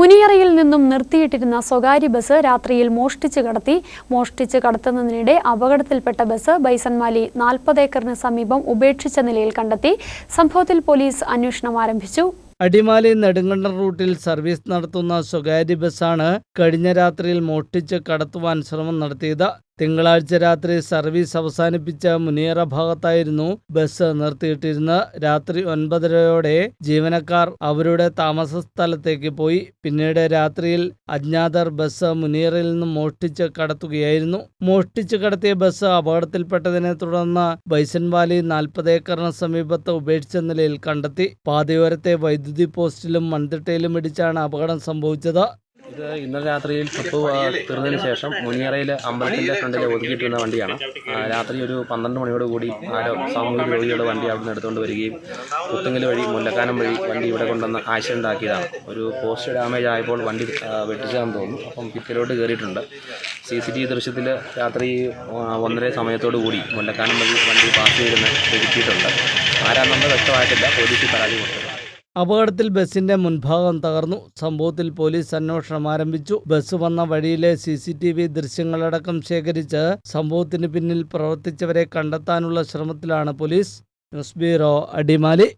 മുനിയറയിൽ നിന്നും നിർത്തിയിട്ടിരുന്ന സ്വകാര്യ ബസ് രാത്രിയിൽ മോഷ്ടിച്ച് കടത്തി മോഷ്ടിച്ച് കടത്തുന്നതിനിടെ അപകടത്തിൽപ്പെട്ട ബസ് ബൈസൺമാലി നാൽപ്പത് ഏക്കറിന് സമീപം ഉപേക്ഷിച്ച നിലയിൽ കണ്ടെത്തി. സംഭവത്തിൽ പോലീസ് അന്വേഷണം ആരംഭിച്ചു. അടിമാലി നെടുങ്കണ്ടം റൂട്ടിൽ സർവീസ് നടത്തുന്ന സ്വകാര്യ ബസ്സാണ് കഴിഞ്ഞ രാത്രിയിൽ മോഷ്ടിച്ച് കടത്തുവാൻ ശ്രമം നടത്തിയത്. തിങ്കളാഴ്ച രാത്രി സർവീസ് അവസാനിപ്പിച്ച മുനിയറ ഭാഗത്തായിരുന്നു ബസ് നിർത്തിയിട്ടിരുന്ന. രാത്രി ഒൻപതരയോടെ ജീവനക്കാർ അവരുടെ താമസ സ്ഥലത്തേക്ക് പോയി. പിന്നീട് രാത്രിയിൽ അജ്ഞാതർ ബസ് മുനിയറിൽ നിന്ന് മോഷ്ടിച്ച് കടത്തുകയായിരുന്നു. മോഷ്ടിച്ച് കടത്തിയ ബസ് അപകടത്തിൽപ്പെട്ടതിനെ തുടർന്ന് ബൈസൻവാലി നാൽപ്പത് ഏക്കറിന് സമീപത്ത് ഉപേക്ഷിച്ച നിലയിൽ കണ്ടെത്തി. പാതയോരത്തെ വൈദ്യുതി പോസ്റ്റിലും മൺതിട്ടയിലും ഇടിച്ചാണ് അപകടം സംഭവിച്ചത്. ഇത് ഇന്നലെ രാത്രിയിൽ ട്രിപ്പ് തീർന്നതിന് ശേഷം മുനിയറയിൽ അമ്പലത്തിന്റെ ഫ്രണ്ടിൽ ഒതുക്കിയിട്ടിരുന്ന വണ്ടിയാണ്. രാത്രി ഒരു പന്ത്രണ്ട് മണിയോട് കൂടി ആരോ സാമൂഹിക രോഗികളുടെ വണ്ടി അവിടെ നിന്ന് എടുത്തുകൊണ്ട് വരികയും പുത്തുങ്കൽ വഴി മുല്ലക്കാനം വഴി വണ്ടി ഇവിടെ കൊണ്ടുവന്ന് ആക്സിഡന്റ് ആക്കിയതാണ് ഒരു പോസ്റ്റ് ഡാമേജ് ആയപ്പോൾ വണ്ടി വെട്ടിച്ചാന്ന് തോന്നുന്നു. അപ്പം പിറ്റിലോട്ട് കയറിയിട്ടുണ്ട്. സി സി ടി വി ദൃശ്യത്തിൽ രാത്രി ഒന്നര സമയത്തോടു കൂടി മുല്ലക്കാനം വഴി വണ്ടി പാസ് ചെയ്തിരുന്ന് ഒതുക്കിയിട്ടുണ്ട് ആരാണെന്നത് വ്യക്തമായിട്ടില്ല. പോലീസിൽ പരാതി കൊടുത്തത് അപകടത്തിൽ ബസിന്റെ മുൻഭാഗം തകർന്നു. സംഭവത്തിൽ പോലീസ് അന്വേഷണം ആരംഭിച്ചു. ബസ് വന്ന വഴിയിലെ സി സി ടി വി ദൃശ്യങ്ങളടക്കം ശേഖരിച്ച് സംഭവത്തിന് പിന്നിൽ പ്രവർത്തിച്ചവരെ കണ്ടെത്താനുള്ള ശ്രമത്തിലാണ് പോലീസ്. News bureau Adimali.